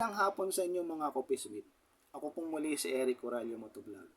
Magandang hapon sa inyo mga kopismit. Ako pong muli si Eric Coralio Motovlog.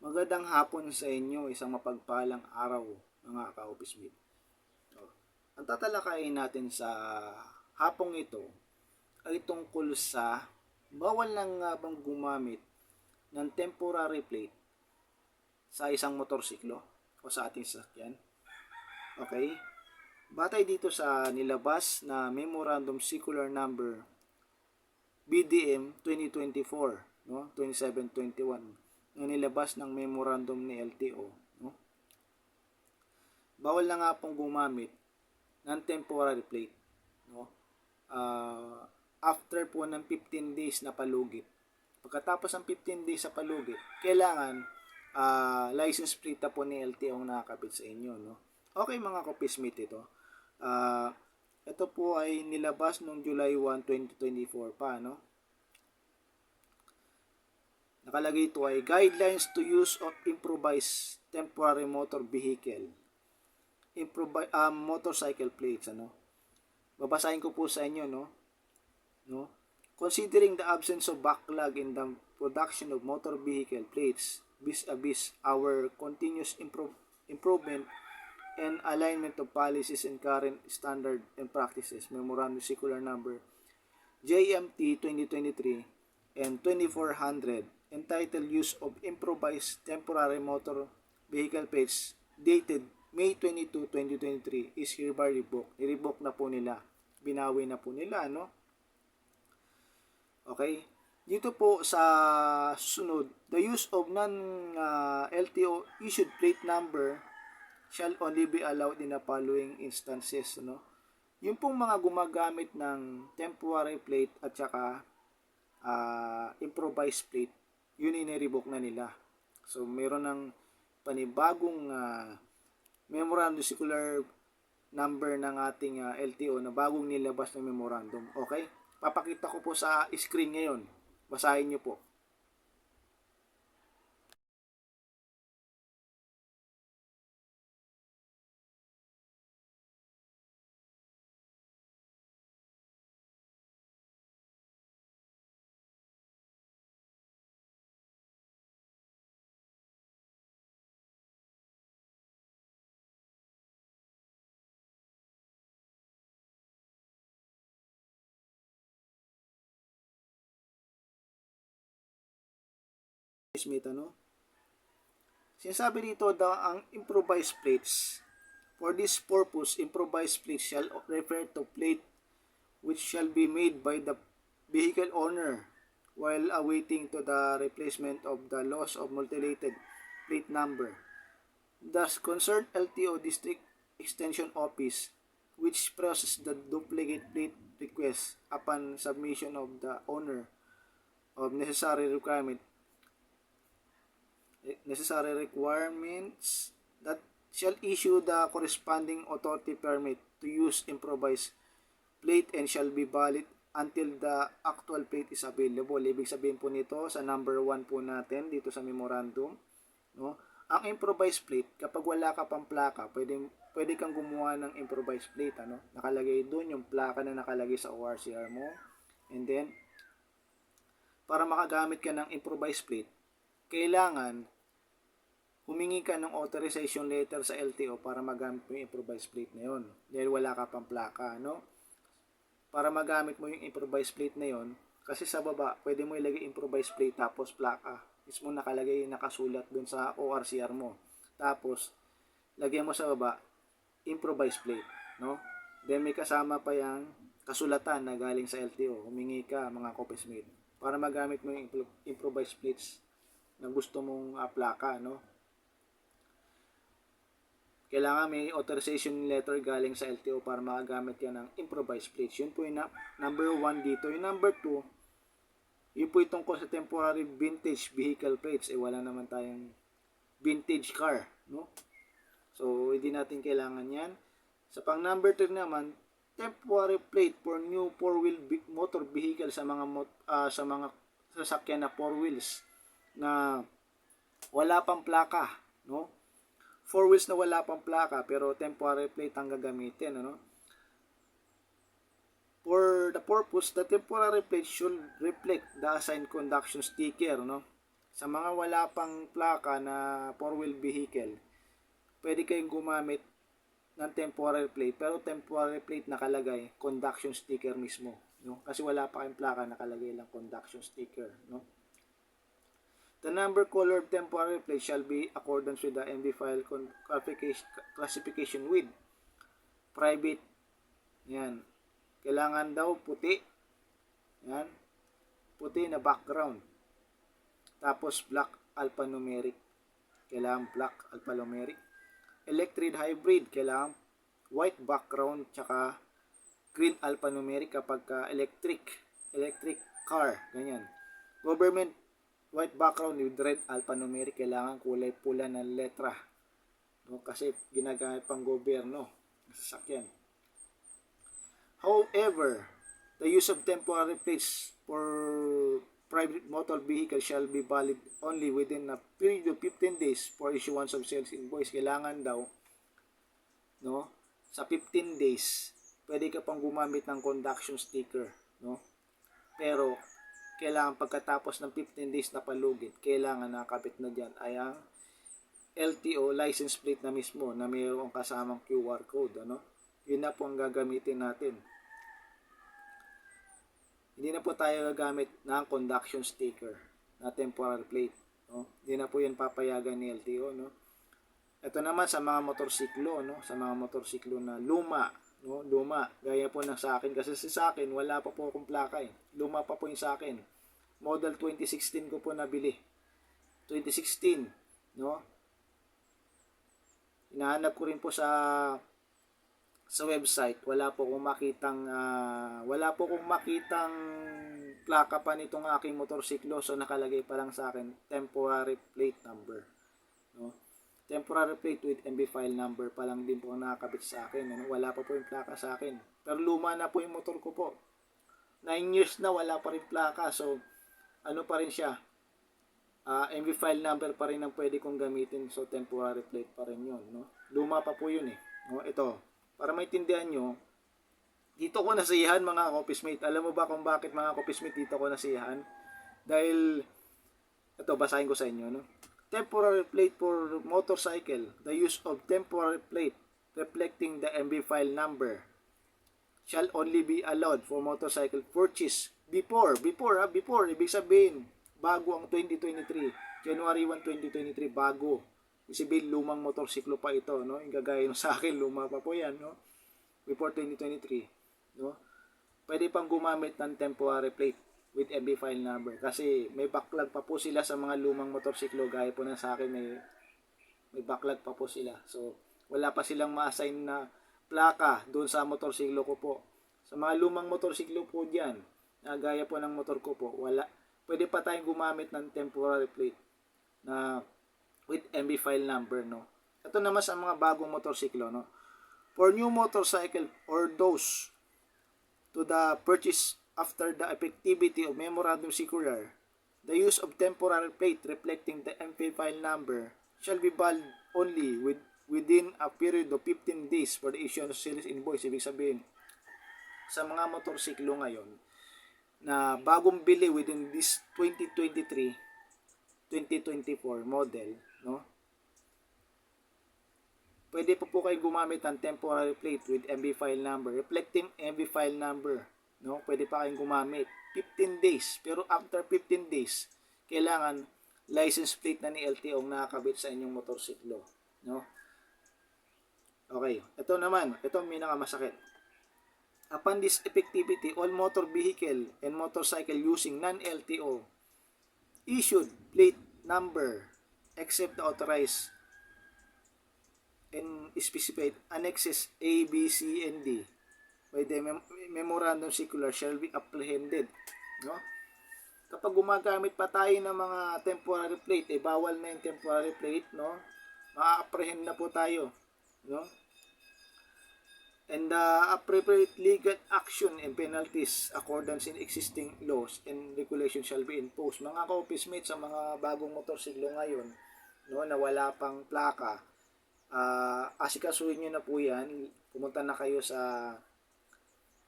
Magandang hapon sa inyo, isang mapagpalang araw mga ka-opismit. So, ang tatalakayin natin sa hapong ito ay tungkol sa bawal lang nga bang gumamit ng temporary plate sa isang motorsiklo o sa ating sasakyan. Okay? Batay dito sa nilabas na Memorandum Circular Number BDM 2024, no? 2721 na nilabas ng memorandum ni LTO, no? Bawal na nga pong gumamit ng temporary plate, no? Ah, after po ng 15 days na palugit. Pagkatapos ng 15 days sa palugit, kailangan ah, license plate po ni LTO ang nakakabit sa inyo, no? Okay mga kopismate ito. Ah, ito po ay nilabas noong July 1, 2024 pa, no? Nakalagay ito ay Guidelines to Use of Improvised Temporary Motor Vehicle. Improvi- um, motorcycle plates, ano? Babasahin ko po sa inyo, no? No? Considering the absence of backlog in the production of motor vehicle plates vis-a-vis our continuous impro- improvement and alignment of policies and current standard and practices, Memorandum Circular Number JMT 2023 and 2400, entitled Use of Improvised Temporary Motor Vehicle Plates, dated May 22, 2023, is hereby revoked. I-revoke na po nila. Binawi na po nila, no? Okay? Dito po sa sunod, the use of non-LTO issued plate number shall only be allowed in the following instances, no? Yung pong mga gumagamit ng temporary plate at saka ah, improvised plate, yun inirevoke na nila. So, meron ng panibagong ah, memorandum circular number ng ating ah, LTO na bagong nilabas na memorandum. Okay? Papakita ko po sa screen ngayon. Basahin nyo po. Smith, ano? Sinasabi dito daw ang improvised plates. For this purpose, improvised plates shall refer to plate which shall be made by the vehicle owner while awaiting to the replacement of the loss of multilated plate number. Thus, concerned LTO District Extension Office, which process the duplicate plate request upon submission of the owner of necessary requirement necessary requirements that shall issue the corresponding authority permit to use improvised plate and shall be valid until the actual plate is available. Ibig sabihin po nito sa number 1 po natin dito sa memorandum, no? Ang improvised plate, kapag wala ka pang plaka, pwede, pwede kang gumawa ng improvised plate, ano? Nakalagay doon yung plaka na nakalagay sa ORCR mo. And then, para makagamit ka ng improvised plate, kailangan humingi ka ng authorization letter sa LTO para magamit mo yung improvised plate na yon dahil wala ka pang plaka, no? Para magamit mo yung improvised plate na yon kasi sa baba, pwede mo ilagay improvised plate tapos plaka. Mismo nakalagay, nakasulat dun sa ORCR mo. Tapos, lagyan mo sa baba, improvised plate, no? Then may kasama pa yung kasulatan na galing sa LTO. Humingi ka, mga copies made, para magamit mo yung impro- improvised plates na gusto mong uh, plaka, no? Kailangan may authorization letter galing sa LTO para makagamit yan ng improvised plates. Yun po yung na- number 1 dito. Yung number 2, yun po tungkol sa temporary vintage vehicle plates. Eh, wala naman tayong vintage car, no? So, hindi natin kailangan yan. Sa pang number 3 naman, temporary plate for new four-wheel motor vehicle sa mga ah, sa mga sasakyan na four wheels na wala pang plaka, no? Four wheels na wala pang plaka pero temporary plate ang gagamitin ano For the purpose, the temporary plate should reflect the assigned conduction sticker, no? Sa mga wala pang plaka na four-wheel vehicle, pwede kayong gumamit ng temporary plate, pero temporary plate nakalagay, conduction sticker mismo, no? Kasi wala pa kayong plaka, nakalagay lang conduction sticker, no? The number color of temporary plate shall be accordance with the MB file classification, with private. Yan. Kailangan daw puti. Yan. Puti na background. Tapos black alphanumeric. Kailangan black alphanumeric. Electric hybrid. Kailangan white background tsaka green alphanumeric kapag ka electric. Electric car. Ganyan. Government white background with red alphanumeric. Kailangan kulay pula ng letra. No? Kasi ginagamit pang gobyerno. Sasakyan. However, the use of temporary plates for private motor vehicle shall be valid only within a period of 15 days for issuance of sales invoice. Kailangan daw, no, sa 15 days, pwede ka pang gumamit ng conduction sticker, no? Pero, kailangan pagkatapos ng 15 days na palugit, kailangan nakapit na dyan ay ang LTO license plate na mismo na mayroong kasamang QR code, ano? Yun na po ang gagamitin natin. Hindi na po tayo gagamit ng conduction sticker na temporary plate. No? Hindi na po yan papayagan ni LTO. No? Ito naman sa mga motorsiklo, no? sa mga motorsiklo na luma? Luma, gaya po ng sa akin. Kasi sa akin, wala pa po akong plaka eh. Luma pa po yung sa akin. Model 2016 ko po nabili. 2016, no? Hinahanap ko rin po sa sa website, wala po kong makitang ah, wala po kong makitang plaka pa nitong aking motorsiklo so nakalagay pa lang sa akin temporary plate number no temporary plate with MB file number pa lang din po ang nakakabit sa akin ano? wala pa po yung plaka sa akin pero luma na po yung motor ko po 9 years na wala pa rin plaka so ano pa rin siya Ah, MB file number pa rin ang pwede kong gamitin so temporary plate pa rin yun no luma pa po yun eh no ito para maintindihan nyo, dito ko nasiyahan mga mate. Alam mo ba kung bakit mga mate dito ko nasiyahan? Dahil, ito basahin ko sa inyo, no? Temporary plate for motorcycle. The use of temporary plate reflecting the MB file number shall only be allowed for motorcycle purchase before, before ha, before, ibig sabihin, bago ang 2023, January 1, 2023, bago Isipin, lumang motorsiklo pa ito, no? Yung gagaya sa akin, luma pa po yan, no? Before 2023, no? Pwede pang gumamit ng temporary plate with MB file number kasi may backlog pa po sila sa mga lumang motorsiklo gaya po na sa akin may may backlog pa po sila. So, wala pa silang ma-assign na plaka doon sa motorsiklo ko po. Sa mga lumang motorsiklo po diyan, na gaya po ng motor ko po, wala pwede pa tayong gumamit ng temporary plate na with MB file number, no? Ito naman sa mga bagong motorsiklo, no? For new motorcycle or those to the purchase after the effectivity of memorandum circular, the use of temporary plate reflecting the MB file number shall be valid only with within a period of 15 days for the issuance of sales invoice. Ibig sabihin, sa mga motorsiklo ngayon, na bagong bili within this 2023, 2024 model, no? Pwede po po kayo gumamit ng temporary plate with MB file number, reflecting MB file number, no? Pwede pa kayong gumamit 15 days, pero after 15 days, kailangan license plate na ni LTO ang nakakabit sa inyong motorsiklo, no? Okay, ito naman, ito ang pinakamasakit. Upon this effectivity, all motor vehicle and motorcycle using non-LTO issued plate number except the authorized and specified annexes A, B, C, and D by the mem- memorandum circular shall be apprehended. No? Kapag gumagamit pa tayo ng mga temporary plate, eh bawal na yung temporary plate, no? Ma-apprehend na po tayo, no? and the appropriate legal action and penalties accordance in existing laws and regulations shall be imposed. Mga ka-office mates sa mga bagong motorsiklo ngayon, no, na wala pang plaka, uh, asikasuhin nyo na po yan, pumunta na kayo sa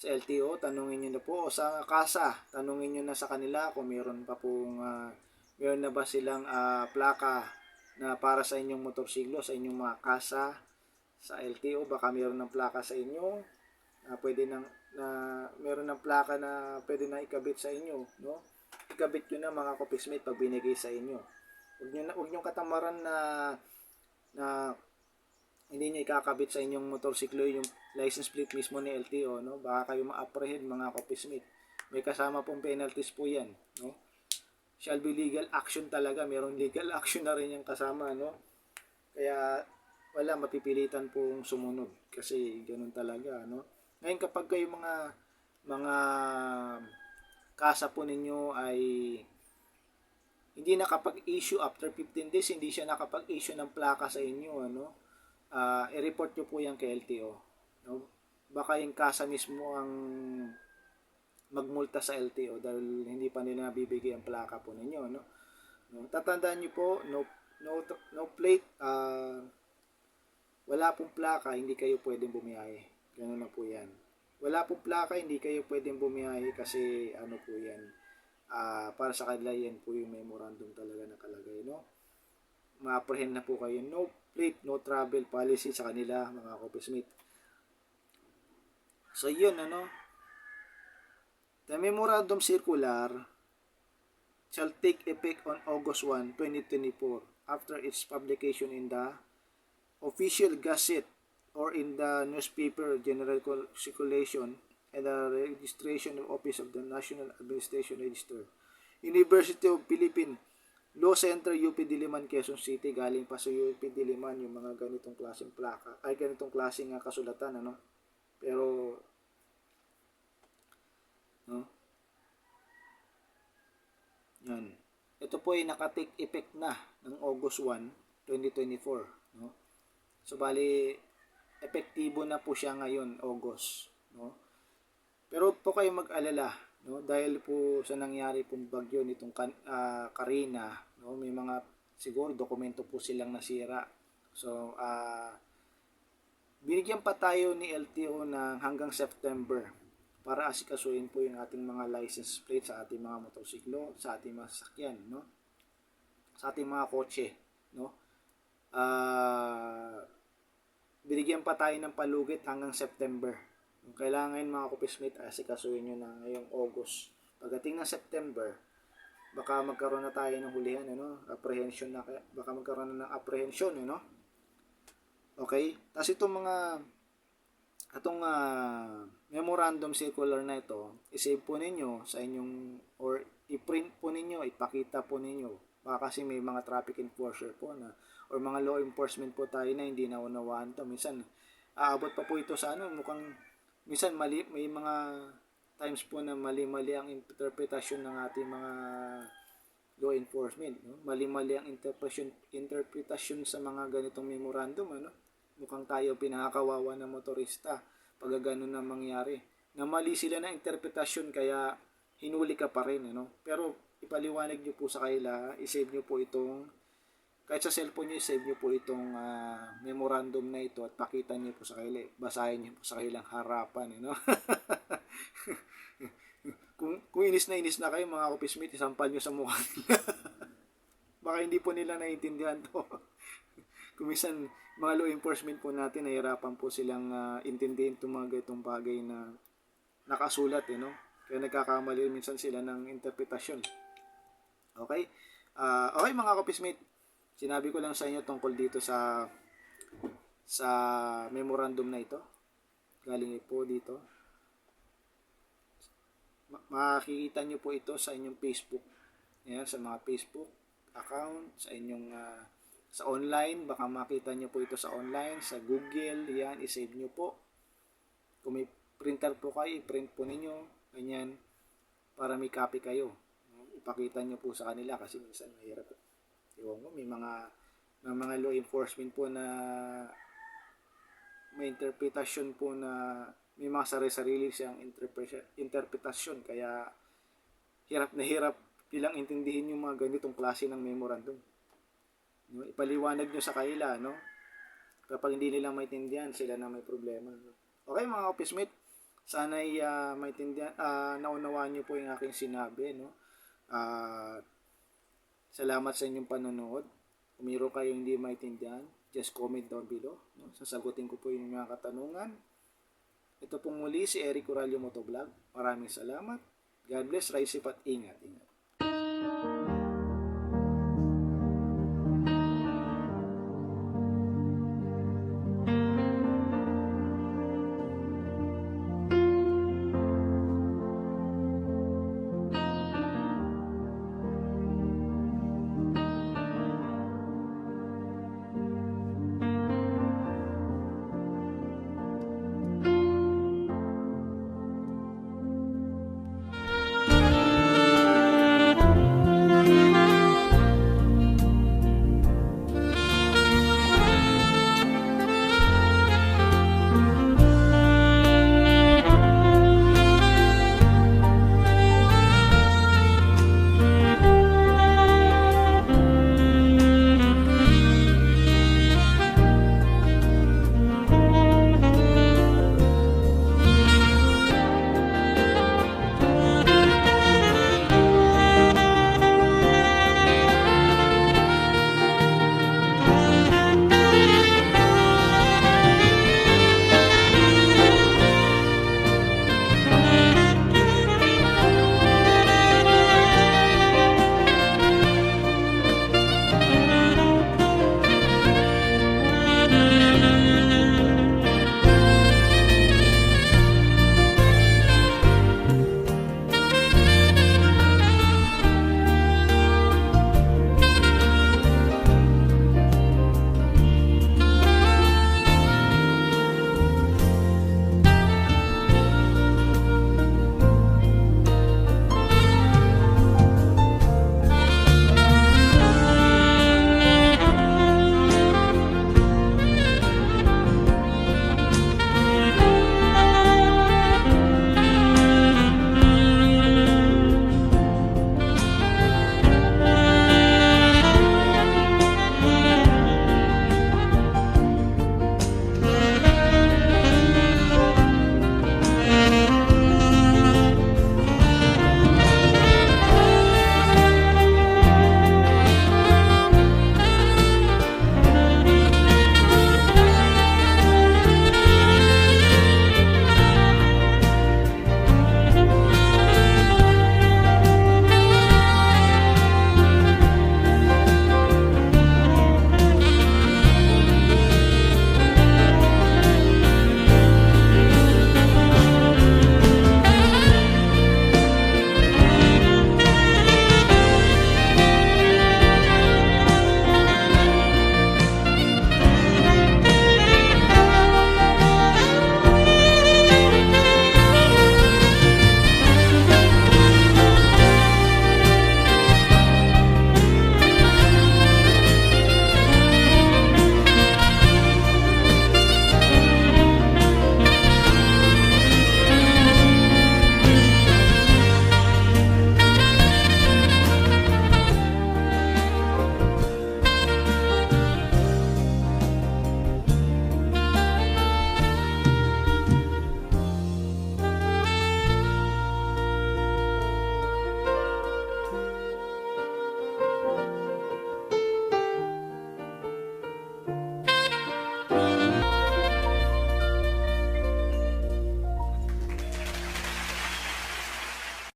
sa LTO, tanungin nyo na po. O sa kasa, tanungin nyo na sa kanila kung meron pa pong, ah, meron na ba silang ah, plaka na para sa inyong motorsiklo, sa inyong mga kasa, sa LTO. Baka meron ng plaka sa inyo na pwede nang na meron ng plaka na pwede na ikabit sa inyo, no? Ikabit nyo na mga kopismate pag binigay sa inyo. Huwag nyo, huwag nyo katamaran na na hindi niya ikakabit sa inyong motorsiklo yung license plate mismo ni LTO, no? Baka kayo ma-apprehend mga kopismate. May kasama pong penalties po yan, no? Shall be legal action talaga. Merong legal action na rin yung kasama, no? Kaya wala mapipilitan pong sumunod kasi ganun talaga, no? Ngayon kapag kayo mga mga kasa po ninyo ay hindi nakapag-issue after 15 days, hindi siya nakapag-issue ng plaka sa inyo, ano? ah i-report nyo po yan kay LTO. No? Baka yung kasa mismo ang magmulta sa LTO dahil hindi pa nila nabibigay ang plaka po ninyo, no? no? Tatandaan nyo po, no, no, no plate, ah wala pong plaka, hindi kayo pwedeng bumiyahe. Ganun na po yan. Wala pong plaka, hindi kayo pwedeng bumiyahe kasi ano po yan, ah para sa kanila yan po yung memorandum talaga nakalagay, no? Ma-apprehend na po kayo. No plate, no travel policy sa kanila, mga kopismate. So, yun, ano? The memorandum circular shall take effect on August 1, 2024 after its publication in the official gazette or in the newspaper general circulation and the registration of office of the National Administration Register. University of Philippines Law Center UP Diliman Quezon City galing pa sa UP Diliman yung mga ganitong klaseng plaka ay ganitong klaseng uh, kasulatan ano pero no? Yan. Ito po ay naka-take effect na ng August 1 2024 no? So bali epektibo na po siya ngayon August no? Pero po kayo mag-alala no? Dahil po sa nangyari pong bagyo nitong uh, Karina no? May mga siguro dokumento po silang nasira. So uh, binigyan pa tayo ni LTO ng hanggang September para asikasuhin po yung ating mga license plate sa ating mga motorsiklo sa ating mga sasakyan no sa ating mga kotse no uh, binigyan pa tayo ng palugit hanggang September kailangan mga kopismate asikasuhin nyo na ngayong August. Pagdating ng September, baka magkaroon na tayo ng hulihan, ano? Apprehension na, baka magkaroon na ng apprehension, ano? Okay? Tapos itong mga, itong uh, memorandum circular na ito, isave po ninyo sa inyong, or i-print po ninyo, ipakita po ninyo. Baka kasi may mga traffic enforcer po na, or mga law enforcement po tayo na hindi naunawaan to. Minsan, aabot pa po ito sa ano, mukhang minsan mali may mga times po na mali-mali ang interpretasyon ng ating mga law enforcement no mali-mali ang interpretation interpretasyon sa mga ganitong memorandum ano mukhang tayo pinakakawawa na motorista pag ganun na mangyari na mali sila na interpretasyon kaya hinuli ka pa rin ano pero ipaliwanag niyo po sa kanila i-save niyo po itong kahit sa cellphone nyo, save nyo po itong uh, memorandum na ito at pakita nyo po sa kanila. Basahin nyo po sa kanilang harapan. You know? kung, kung inis na inis na kayo mga office isampal nyo sa mukha nila. Baka hindi po nila naiintindihan to. Kung minsan, mga law enforcement po natin, nahirapan po silang uh, intindihin itong mga ganitong bagay na nakasulat. You know? Kaya nagkakamali minsan sila ng interpretasyon. Okay? Uh, okay mga office Sinabi ko lang sa inyo tungkol dito sa sa memorandum na ito. Galing po dito. Makikita nyo po ito sa inyong Facebook. Ayan, sa mga Facebook account, sa inyong uh, sa online, baka makita nyo po ito sa online, sa Google, yan, isave nyo po. Kung may printer po kayo, i-print po ninyo, ganyan, para may copy kayo. Ipakita nyo po sa kanila kasi minsan mahirap Ewan ko, may mga may mga law enforcement po na may interpretasyon po na may mga sarili-sarili siyang interpretasyon kaya hirap na hirap bilang intindihin yung mga ganitong klase ng memorandum. Ipaliwanag nyo sa kanila, no? Kapag hindi nila maintindihan, sila na may problema. Okay mga office mate, sana'y uh, maintindihan, ah, naunawaan niyo po yung aking sinabi, no? Ah, salamat sa inyong panonood. Kung mayroon kayong hindi maintindihan, just comment down below. No? Sasagutin ko po yung mga katanungan. Ito pong muli si Eric Coralio Motovlog. Maraming salamat. God bless, rise safe at ingat. ingat.